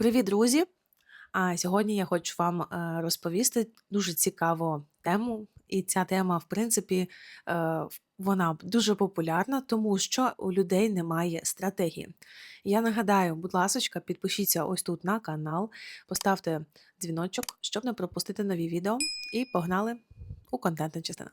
Привіт, друзі! А сьогодні я хочу вам е, розповісти дуже цікаву тему. І ця тема, в принципі, е, вона дуже популярна, тому що у людей немає стратегії. Я нагадаю, будь ласка, підпишіться ось тут на канал, поставте дзвіночок, щоб не пропустити нові відео, і погнали у контентну частину.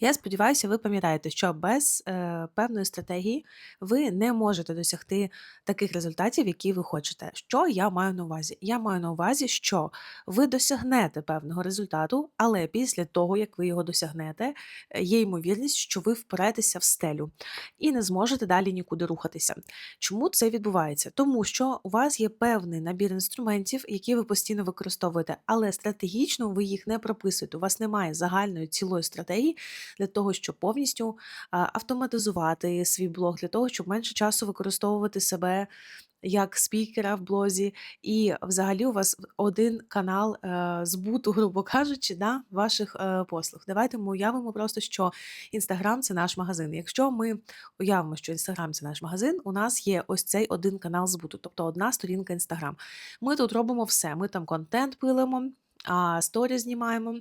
Я сподіваюся, ви пам'ятаєте, що без е, певної стратегії ви не можете досягти таких результатів, які ви хочете. Що я маю на увазі? Я маю на увазі, що ви досягнете певного результату, але після того, як ви його досягнете, е, є ймовірність, що ви впретеся в стелю і не зможете далі нікуди рухатися. Чому це відбувається? Тому що у вас є певний набір інструментів, які ви постійно використовуєте, але стратегічно ви їх не прописуєте. У вас немає загальної цілої стратегії для того, щоб повністю автоматизувати свій блог, для того, щоб менше часу використовувати себе як спікера в блозі, і взагалі у вас один канал е, збуту, грубо кажучи, да, ваших е, послуг. Давайте ми уявимо просто, що Інстаграм це наш магазин. Якщо ми уявимо, що Інстаграм це наш магазин, у нас є ось цей один канал збуту, тобто одна сторінка Інстаграм. Ми тут робимо все. Ми там контент пилимо, а сторі знімаємо.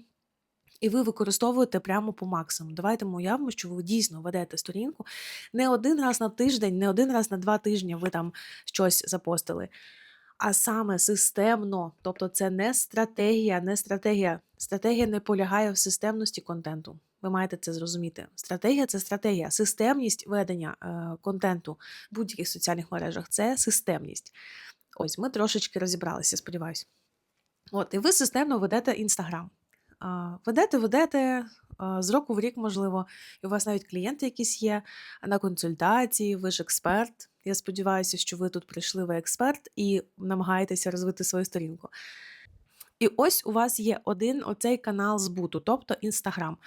І ви використовуєте прямо по максимуму. Давайте ми уявимо, що ви дійсно ведете сторінку не один раз на тиждень, не один раз на два тижні ви там щось запостили, а саме системно. Тобто це не стратегія, не стратегія. Стратегія не полягає в системності контенту. Ви маєте це зрозуміти. Стратегія це стратегія. Системність ведення е, контенту в будь-яких соціальних мережах це системність. Ось ми трошечки розібралися, сподіваюся. От, і ви системно ведете Інстаграм. Ведете, ведете з року в рік, можливо, і у вас навіть клієнти якісь є на консультації, ви ж експерт. Я сподіваюся, що ви тут прийшли, ви експерт і намагаєтеся розвити свою сторінку. І ось у вас є один оцей канал збуту, тобто Інстаграм.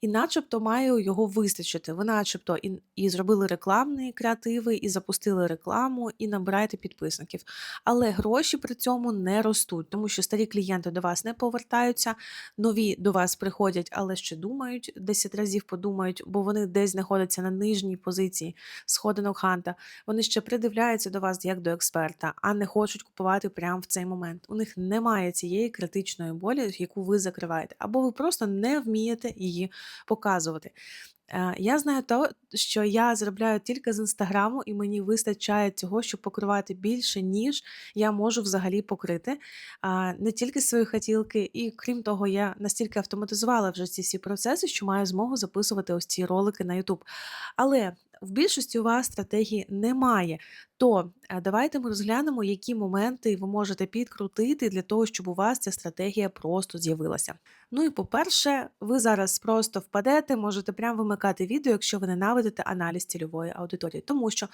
І начебто має його вистачити. Ви начебто і, і зробили рекламні креативи, і запустили рекламу, і набираєте підписників. Але гроші при цьому не ростуть, тому що старі клієнти до вас не повертаються, нові до вас приходять, але ще думають, 10 разів подумають, бо вони десь знаходяться на нижній позиції сходинок ханта. Вони ще придивляються до вас як до експерта, а не хочуть купувати прямо в цей момент. У них немає цієї критичної болі, яку ви закриваєте, або ви просто не вмієте її показувати. Е, Я знаю то, що я заробляю тільки з інстаграму, і мені вистачає цього, щоб покривати більше, ніж я можу взагалі покрити. Не тільки свої хотілки, і крім того, я настільки автоматизувала вже ці всі процеси, що маю змогу записувати ось ці ролики на YouTube. Але в більшості у вас стратегії немає. То е, давайте ми розглянемо, які моменти ви можете підкрутити для того, щоб у вас ця стратегія просто з'явилася. Ну і по-перше, ви зараз просто впадете, можете прямо вимикати відео, якщо ви ненавидите аналіз цільової аудиторії, тому що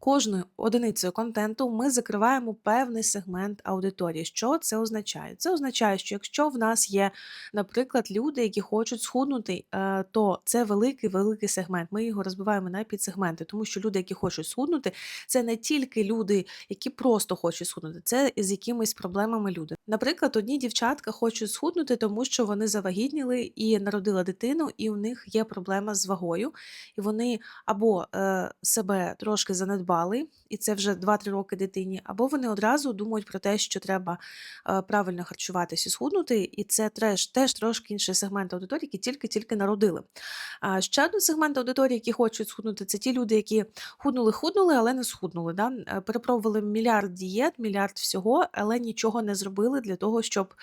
Кожною одиницею контенту ми закриваємо певний сегмент аудиторії. Що це означає? Це означає, що якщо в нас є, наприклад, люди, які хочуть схуднути, е, то це великий великий сегмент. Ми його розбиваємо на підсегменти, тому що люди, які хочуть схуднути, це не тільки люди, які просто хочуть схуднути, це з якимись проблемами люди. Наприклад, одні дівчатка хочуть схуднути, тому що вони завагітніли і народили дитину, і у них є проблема з вагою, і вони або е, себе трошки занедбали, і це вже 2-3 роки дитині, або вони одразу думають про те, що треба е, правильно харчуватися і схуднути, і це теж, теж трошки інший сегмент аудиторії, які тільки-тільки народили. А ще один сегмент аудиторії, які хочуть схуднути, це ті люди, які худнули-худнули, але не схуднули. Да? Е, Перепробували мільярд дієт, мільярд всього, але нічого не зробили для того, щоб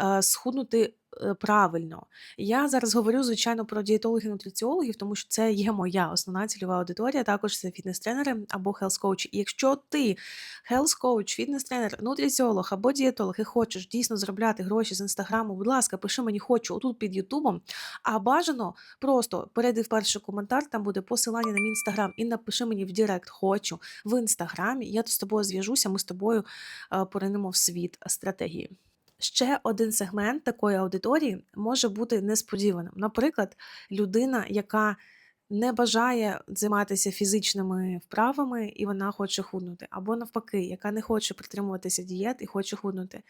е, схуднути правильно. Я зараз говорю, звичайно, про дієтологів, нутриціологів, тому що це є моя основна цільова аудиторія. Також це фітнес-тренери або хелс-коучі. І якщо ти хелс-коуч, фітнес-тренер, нутриціолог або дієтолог і хочеш дійсно заробляти гроші з інстаграму, будь ласка, пиши мені хочу отут під Ютубом. А бажано просто перейди в перший коментар, там буде посилання на мій інстаграм, і напиши мені в Директ хочу в інстаграмі. Я з тобою зв'яжуся, ми з тобою е, поринемо в світ стратегії. Ще один сегмент такої аудиторії може бути несподіваним. Наприклад, людина, яка не бажає займатися фізичними вправами і вона хоче худнути, або навпаки, яка не хоче притримуватися дієт і хоче худнути,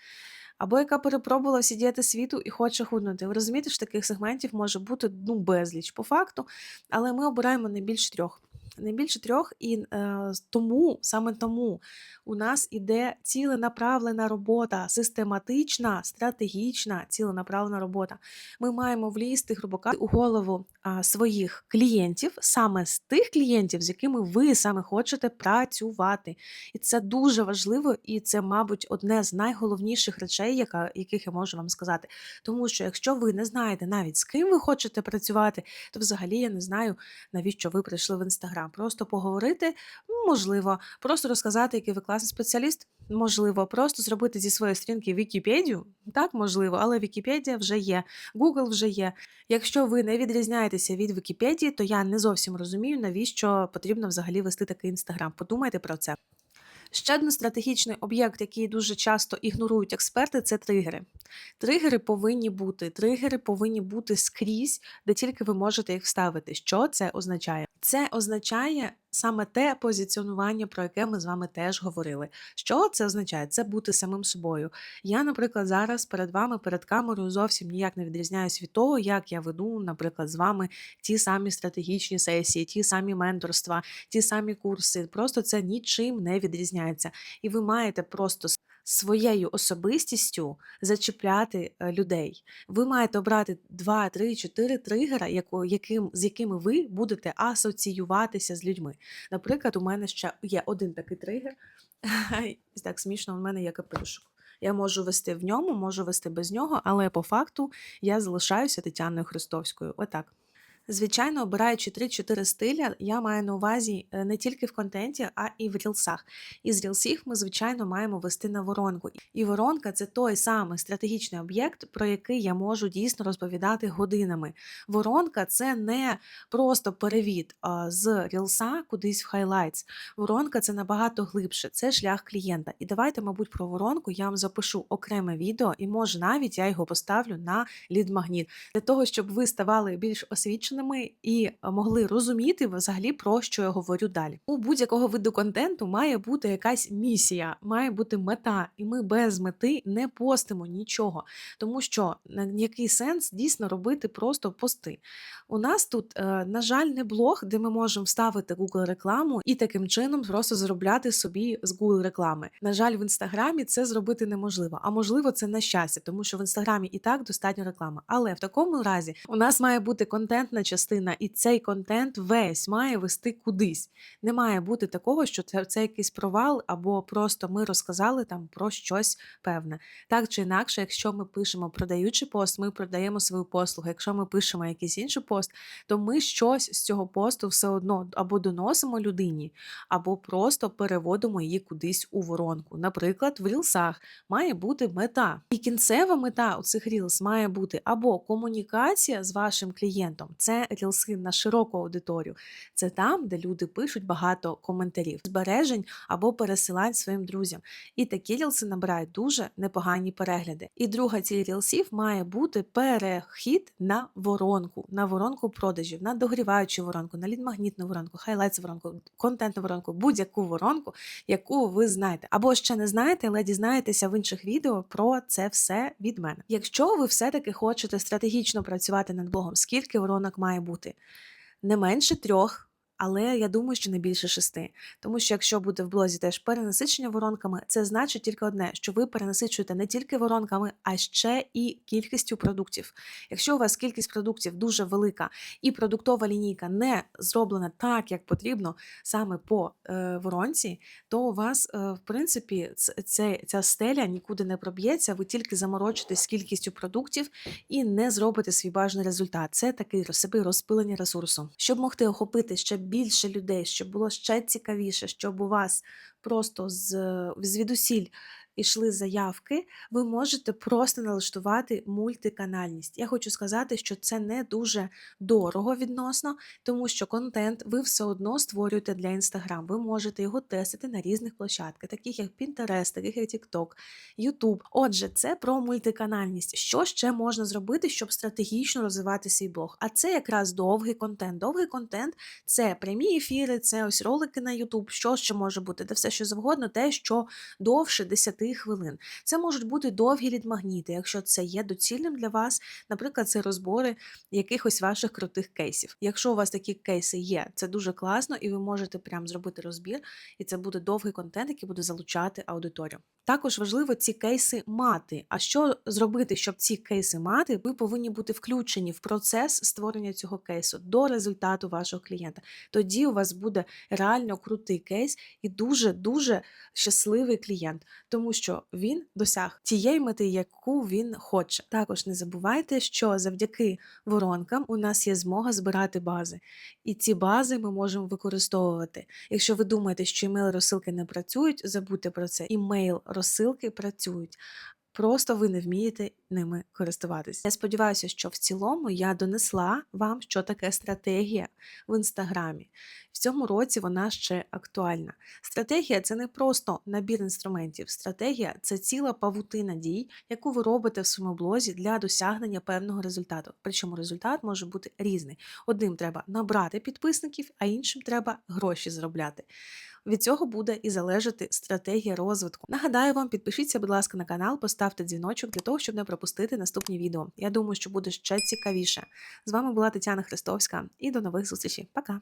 або яка перепробувала всі дієти світу і хоче худнути. Ви розумієте, що таких сегментів може бути ну, безліч по факту, але ми обираємо не більш трьох. Не більше трьох, і е, тому саме тому у нас іде ціленаправлена робота, систематична, стратегічна, ціленаправлена робота. Ми маємо влізти, грубо кажучи, у голову а, своїх клієнтів, саме з тих клієнтів, з якими ви саме хочете працювати. І це дуже важливо, і це, мабуть, одне з найголовніших речей, яка, яких я можу вам сказати. Тому що якщо ви не знаєте навіть з ким ви хочете працювати, то взагалі я не знаю, навіщо ви прийшли в інстаграм. Просто поговорити можливо, просто розказати, який ви класний спеціаліст. Можливо, просто зробити зі своєї сторінки Вікіпедію, так можливо, але Вікіпедія вже є, Google вже є. Якщо ви не відрізняєтеся від Вікіпедії, то я не зовсім розумію, навіщо потрібно взагалі вести такий інстаграм. Подумайте про це. Ще один стратегічний об'єкт, який дуже часто ігнорують експерти, це тригери. Тригери повинні бути. Тригери повинні бути скрізь, де тільки ви можете їх вставити. Що це означає? Це означає саме те позиціонування, про яке ми з вами теж говорили. Що це означає? Це бути самим собою. Я, наприклад, зараз перед вами, перед камерою, зовсім ніяк не відрізняюсь від того, як я веду, наприклад, з вами ті самі стратегічні сесії, ті самі менторства, ті самі курси. Просто це нічим не відрізняється. І ви маєте просто своєю особистістю зачіпляти е, людей. Ви маєте обрати 2, 3, 4 тригера, яким, з якими ви будете асоціюватися з людьми. Наприклад, у мене ще є один такий тригер. Так смішно, у мене є капелюшок. Я можу вести в ньому, можу вести без нього, але по факту я залишаюся Тетяною Христовською. Отак. Звичайно, обираючи 3-4 стиля, я маю на увазі е, не тільки в контенті, а і в рілсах. І з рілсів ми, звичайно, маємо вести на воронку. І воронка це той самий стратегічний об'єкт, про який я можу дійсно розповідати годинами. Воронка це не просто перевід з рілса кудись в хайлайтс. Воронка це набагато глибше, це шлях клієнта. І давайте, мабуть, про воронку я вам запишу окреме відео, і може навіть я його поставлю на лід-магніт для того, щоб ви ставали більш освіченими обізнаними і могли розуміти взагалі про що я говорю далі. У будь-якого виду контенту має бути якась місія, має бути мета, і ми без мети не постимо нічого, тому що який сенс дійсно робити просто пости. У нас тут, е, на жаль, не блог, де ми можемо вставити Google рекламу і таким чином просто заробляти собі з Google реклами. На жаль, в інстаграмі це зробити неможливо, а можливо, це на щастя, тому що в інстаграмі і так достатньо реклами. Але в такому разі у нас має бути контентна частина, і цей контент весь має вести кудись. Не має бути такого, що це, це якийсь провал, або просто ми розказали там про щось певне. Так чи інакше, якщо ми пишемо продаючи пост, ми продаємо свою послугу. Якщо ми пишемо якийсь інший пост, то ми щось з цього посту все одно або доносимо людині, або просто переводимо її кудись у воронку. Наприклад, в рілсах має бути мета. І кінцева мета у цих рілс має бути або комунікація з вашим клієнтом. Це рілси на широку аудиторію. Це там, де люди пишуть багато коментарів, збережень або пересилань своїм друзям. І такі рілси набирають дуже непогані перегляди. І друга ціль рілсів має бути перехід на воронку, на воронку продажів, на догріваючу воронку, на лідмагнітну воронку, хайлайтс воронку, контентну воронку, будь-яку воронку, яку ви знаєте. Або ще не знаєте, але дізнаєтеся в інших відео про це все від мене. Якщо ви все-таки хочете стратегічно працювати над Богом, скільки воронок має бути. Не менше трьох але я думаю, що не більше шести. Тому що якщо буде в блозі теж перенасичення воронками, це значить тільки одне, що ви перенасичуєте не тільки воронками, а ще і кількістю продуктів. Якщо у вас кількість продуктів дуже велика і продуктова лінійка не зроблена так, як потрібно, саме по е, воронці, то у вас, е, в принципі, це, ця стеля нікуди не проб'ється, ви тільки заморочитесь з кількістю продуктів і не зробите свій бажаний результат. Це такий себе розпилення ресурсу. Щоб могти охопити ще більше людей, щоб було ще цікавіше, щоб у вас просто з звідусіль ішли заявки, ви можете просто налаштувати мультиканальність. Я хочу сказати, що це не дуже дорого відносно, тому що контент ви все одно створюєте для Instagram. Ви можете його тестити на різних площадках, таких як Pinterest, таких як TikTok, YouTube. Отже, це про мультиканальність. Що ще можна зробити, щоб стратегічно розвивати свій блог? А це якраз довгий контент. Довгий контент це прямі ефіри, це ось ролики на YouTube. Що ще може бути? Де все, що завгодно, те, що довше 10 хвилин. Це можуть бути довгі лідмагніти, якщо це є доцільним для вас. Наприклад, це розбори якихось ваших крутих кейсів. Якщо у вас такі кейси є, це дуже класно, і ви можете прям зробити розбір, і це буде довгий контент, який буде залучати аудиторію. Також важливо ці кейси мати. А що зробити, щоб ці кейси мати? Ви повинні бути включені в процес створення цього кейсу до результату вашого клієнта. Тоді у вас буде реально крутий кейс і дуже дуже щасливий клієнт, тому що він досяг тієї мети, яку він хоче. Також не забувайте, що завдяки воронкам у нас є змога збирати бази, і ці бази ми можемо використовувати. Якщо ви думаєте, що імейл розсилки не працюють, забудьте про це. Імейл розсилки працюють. Просто ви не вмієте ними користуватись. Я сподіваюся, що в цілому я донесла вам, що таке стратегія в інстаграмі. В цьому році вона ще актуальна. Стратегія це не просто набір інструментів. Стратегія це ціла павутина дій, яку ви робите в своєму блозі для досягнення певного результату. Причому результат може бути різний. Одним треба набрати підписників, а іншим треба гроші заробляти. Від цього буде і залежати стратегія розвитку. Нагадаю вам, підпишіться, будь ласка, на канал, поставте дзвіночок для того, щоб не пропустити наступні відео. Я думаю, що буде ще цікавіше. З вами була Тетяна Христовська і до нових зустрічей. Пока!